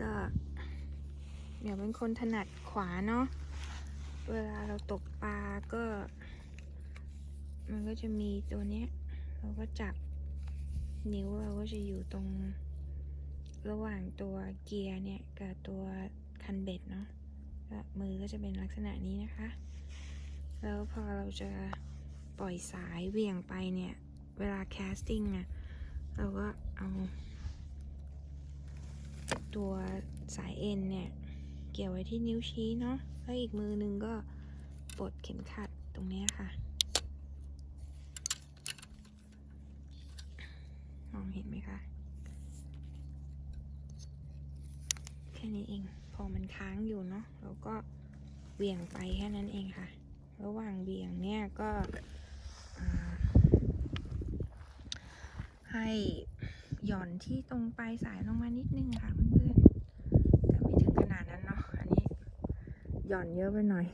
ก็เดี๋ยวเป็นคนถนัดขวาเนาะ เวลาเราตกปลาก็ มันก็จะมีตัวเนี้ย เราก็จับนิ้วเราก็จะอยู่ตรงระหว่างตัวเกียร์เนี่ยกับตัวคันเบ็ดเนาะก็มือก็จะเป็นลักษณะนี้นะคะ แล้วพอเราจะปล่อยสายเหวี่ยงไปเนี่ย เวลาแคสติ้งอะเราก็เอา ตัวสายเอ็นเนี่ยเกี่ยวไว้ที่นิ้วชี้เนาะแล้วอีกมือนึงก็ปลดเข็มขัดตรงนี้ค่ะมองเห็นไหมคะแค่นี้เองพอมันค้างอยู่เนาะเราก็เหวี่ยงไปแค่นั้นเองค่ะ ระหว่างเหวี่ยงเนี่ยก็ให้ หย่อนที่ตรงปลายสายลงมานิดนึงค่ะเพื่อนๆแต่ไม่ถึงขนาดนั้นเนาะอันนี้ หย่อนเยอะไปหน่อย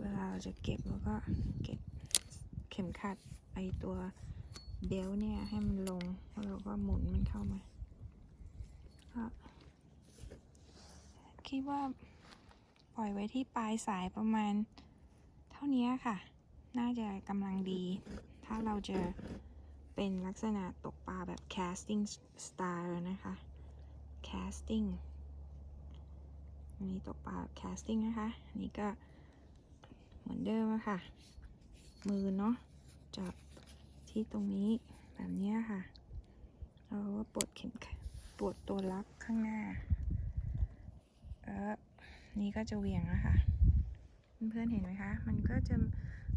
เวลาเราจะเก็บแล้วก็เก็บเข็มขัดไอตัวเบลเนี่ยให้มันลงแล้วเราก็หมุนมันเข้ามาคิดว่าปล่อยไว้ที่ปลายสายประมาณเท่านี้ค่ะ น่าจะกำลังดี ถ้าเราจะเป็นลักษณะตกปลาแบบ casting style นะคะ casting อันนี้ตกปลา casting นะคะ อันนี้ก็เหมือนเดิมอะค่ะ มือเนาะจับที่ตรงนี้แบบนี้ค่ะเราก็ปลดเข็มปลดตัวล็อกข้างหน้าแล้วนี่ก็จะเวียงแล้วค่ะเพื่อนๆเห็นไหมคะ มันก็จะ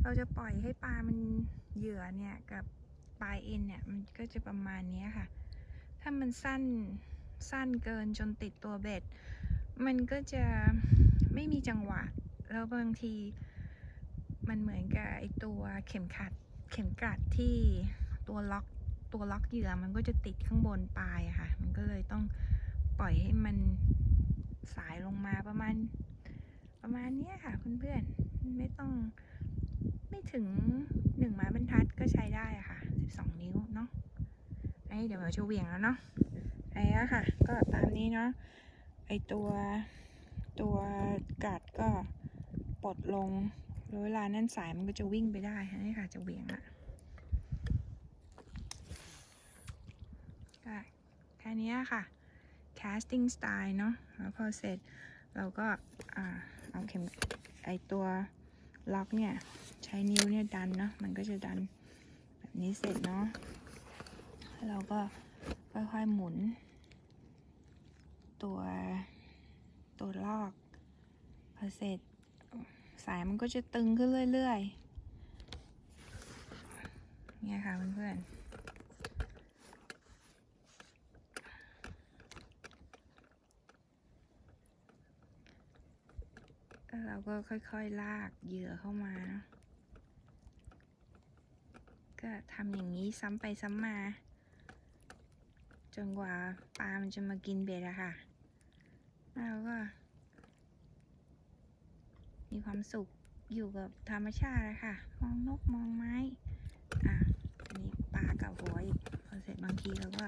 เราจะปล่อยให้ปลามันเหยื่อเนี่ยกับปลายเอ็นเนี่ยมันก็จะประมาณนี้ค่ะ ถ้ามันสั้นสั้นเกินจนติดตัวเบ็ด มันก็จะไม่มีจังหวะ แล้วบางทีมันเหมือนกับไอตัวเข็มขัด เข็มกัดที่ตัวล็อกตัวล็อกเหยื่อมันก็จะติดข้างบนปลายค่ะ มันก็เลยต้องปล่อยให้มันสายลงมาประมาณ ประมาณนี้ค่ะเพื่อนๆ ไม่ต้อง ไม่ถึงหนึ่งไม้บรรทัดก็ใช้ได้ค่ะสิบสองนิ้วเนาะไอ้เดี๋ยวเราจะเวียงแล้วเนาะไอ้อะค่ะ ก็ตามนี้เนาะไอตัวตัวกัดก็ปลดลงแล้วเวลานั่นสายมันก็จะวิ่งไปได้นี่ค่ะจะเวียงละก็แค่นี้ค่ะ casting style เนาะแล้วพอเสร็จเราก็เอาเข็มไอตัวล็อกเนี่ย ใช้นิ้วเนี่ยดันเนาะมันก็จะดันแบบนี้เสร็จเนาะแล้วเราก็ค่อยๆหมุน ตัวตัวลอกพอเสร็จสายมันก็จะตึงขึ้นเรื่อยๆ เนี่ยค่ะเพื่อนๆเราก็ค่อยๆ ลากเหยื่อเข้ามาเนอะ ก็ทำอย่างนี้ซ้ำไปซ้ำมา จนกว่าปลามันจะมากินเบ็ดอะค่ะแล้วเราก็ มีความสุขอยู่กับธรรมชาติเลยค่ะ มองนกมองไม้ อะอันนี้ปลากับหัวอีกพอเสร็จบางทีเราก็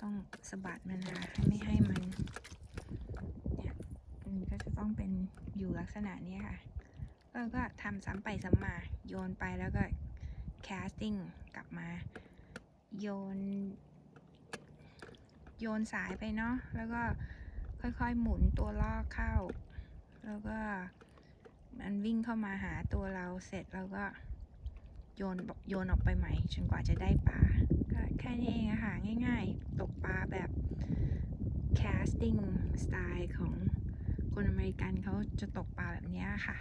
ต้องสะบัดมันนะให้ไม่ให้มันเนี่ยมันก็จะต้องเป็นอยู่ลักษณะนี้ค่ะแล้วก็ทำซ้ำไปซ้ำมาโยนไปแล้วก็ casting กลับมา โยน โยนสายไปเนาะแล้วก็ค่อยๆหมุนตัวลอเข้า แล้วก็มันวิ่งเข้ามาหาตัวเราเสร็จเราก็โยนโยนออกไปใหม่จนกว่าจะได้ปลาก็แค่นี้เองอะค่ะง่ายๆ ตกปลาแบบ casting style ของคนอเมริกันเขาจะตกปลาแบบนี้ค่ะ